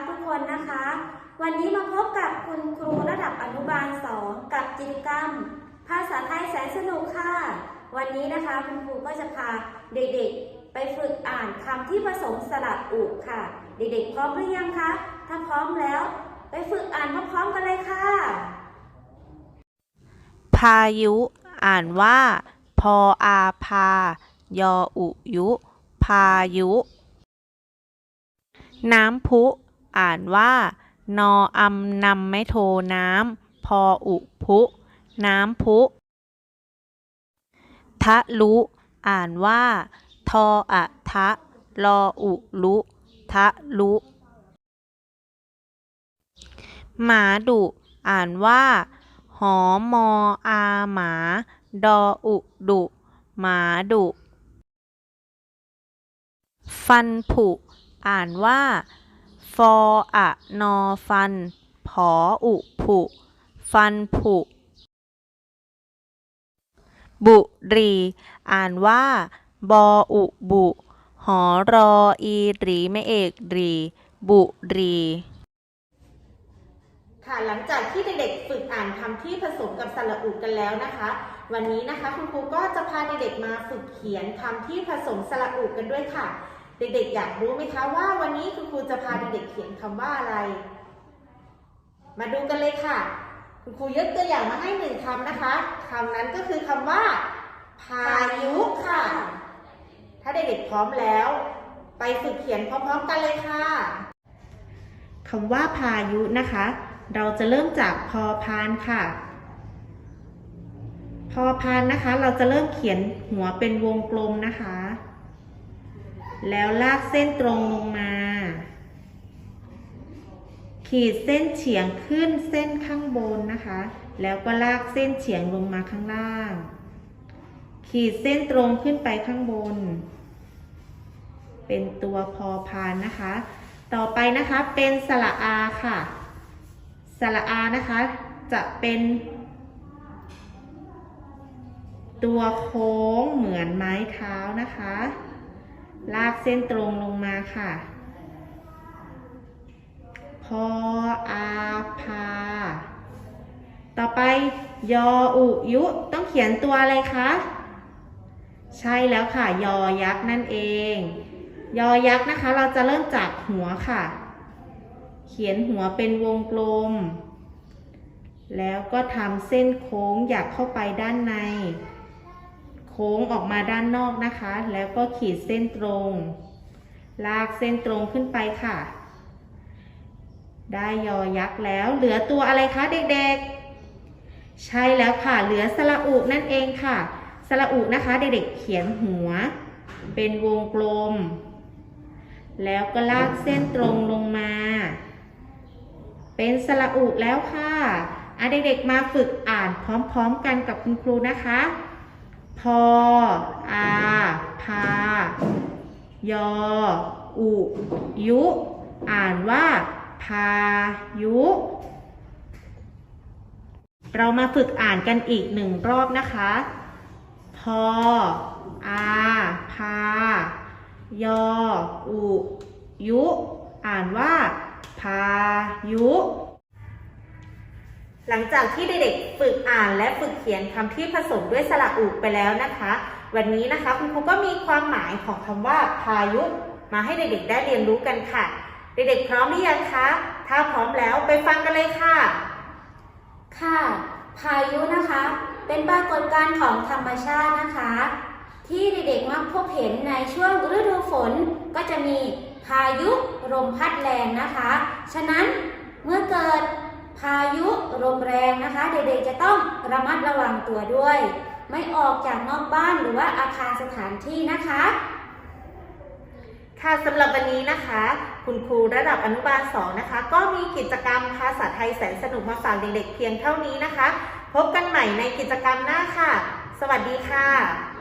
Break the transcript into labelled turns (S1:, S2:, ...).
S1: กทุกคนนะคะ วันนี้มาพบกับคุณครูระดับอนุบาล 2 กับกิจกรรม ภาษาไทยแสนสนุกค่ะ วันนี้นะคะคุณครูก็จะพาเด็กๆ ไปฝึกอ่านคำที่ผสมสระอุค่ะ เด็กๆพร้อมหรือยังคะ ถ้าพร้อมแล้ว ไปฝึกอ่านพร้อมๆกันเลยค่ะ
S2: พายุ อ่านว่า พออาพายออุยุ พายุ น้ำพุ อ่านว่านออำนำไม่โทน้ำพออุพุ น้ำพุ ทะลุ อ่านว่า ทออะทะลออุลุ ทะลุ หมาดุ อ่านว่า หอมออาหมา ดออุดุ หมาดุ ฟันผุ อ่านว่า ฟออะนอฟัน ผออุผุ ฟันผุ บุรี อ่านว่า บออุบุ หอรออีหรีไม่เอกรี บุรี
S3: ค่ะ หลังจากที่เด็กๆฝึกอ่านคำที่ผสมกับสระอุกันแล้วนะคะ วันนี้นะคะคุณครูก็จะพาเด็กๆมาฝึกเขียนคำที่ผสมสระอุกันด้วยค่ะ เด็กๆ อยากรู้ไหมคะว่าวันนี้คุณครูจะพาเด็กๆเขียนคำว่าอะไร มาดูกันเลยค่ะ คุณครูยกตัวอย่างมาให้หนึ่งคำนะคะคำนั้นก็คือคำว่า พายุค่ะ ถ้าเด็กๆพร้อมแล้ว ไปฝึกเขียนพร้อมๆกันเลยค่ะคำว่าพายุนะคะ เราจะเริ่มจากพอพานค่ะพอพานนะคะ เราจะเริ่มเขียนหัวเป็นวงกลมนะคะ แล้วลากเส้นตรงลงมา ขีดเส้นเฉียงขึ้นเส้นข้างบนนะคะ แล้วก็ลากเส้นเฉียงลงมาข้างล่าง ขีดเส้นตรงขึ้นไปข้างบน เป็นตัวพอพานนะคะ ต่อไปนะคะเป็นสระอาค่ะ สระอานะคะจะเป็นตัวโค้งเหมือนไม้เท้านะคะ ลากเส้นตรงลงมาค่ะ พออาพา ต่อไปยออุยุ ต้องเขียนตัวอะไรคะ ใช่แล้วค่ะ ยอยักษ์นั่นเอง ยอยักษ์นะคะ เราจะเริ่มจากหัวค่ะ เขียนหัวเป็นวงกลม แล้วก็ทำเส้นโค้งอยากเข้าไปด้านใน โค้งออกมาด้านนอกนะคะ แล้วก็ขีดเส้นตรง ลากเส้นตรงขึ้นไปค่ะ ได้ยอยักษ์แล้ว เหลือตัวอะไรคะเด็กๆ ใช่แล้วค่ะ เหลือสระอุนั่นเองค่ะ สระอุนะคะเด็กๆเขียนหัว เป็นวงกลม แล้วก็ลากเส้นตรงลงมา เป็นสระอุแล้วค่ะอะเด็กๆมาฝึกอ่านพร้อมๆกันกับคุณครูนะคะ พอ อา พา ยอ อุ ยุ อ่านว่า พายุ เรามาฝึกอ่านกันอีกหนึ่งรอบนะคะ พอ อา พา ยอ อุ ยุ อ่านว่า พายุ หลังจากที่เด็กๆฝึกอ่านและฝึกเขียนคำที่ผสมด้วยสระอุไปแล้วนะคะ วันนี้นะคะคุณครูก็มีความหมายของคำว่าพายุ มาให้เด็กๆได้เรียนรู้กันค่ะ เด็กๆพร้อมหรือยังคะ ถ้าพร้อมแล้วไปฟังกันเลยค่ะ
S1: ค่ะ พายุนะคะ เป็นปรากฏการณ์ของธรรมชาตินะคะ ที่เด็กๆมักพบเห็นในช่วงฤดูฝนก็จะมีพายุลมพัดแรงนะคะ ฉะนั้นเมื่อเกิด พายุลมแรงนะคะ เด็กๆจะต้องระมัดระวังตัวด้วย ไม่ออกจากนอกบ้านหรือว่าอาคารสถานที่นะคะ
S3: ค่ะสำหรับวันนี้นะคะ คุณครูระดับอนุบาล2นะคะ ก็มีกิจกรรมภาษาไทยแสนสนุกมาฝากเด็กๆเพียงเท่านี้นะคะ พบกันใหม่ในกิจกรรมหน้าค่ะ สวัสดีค่ะ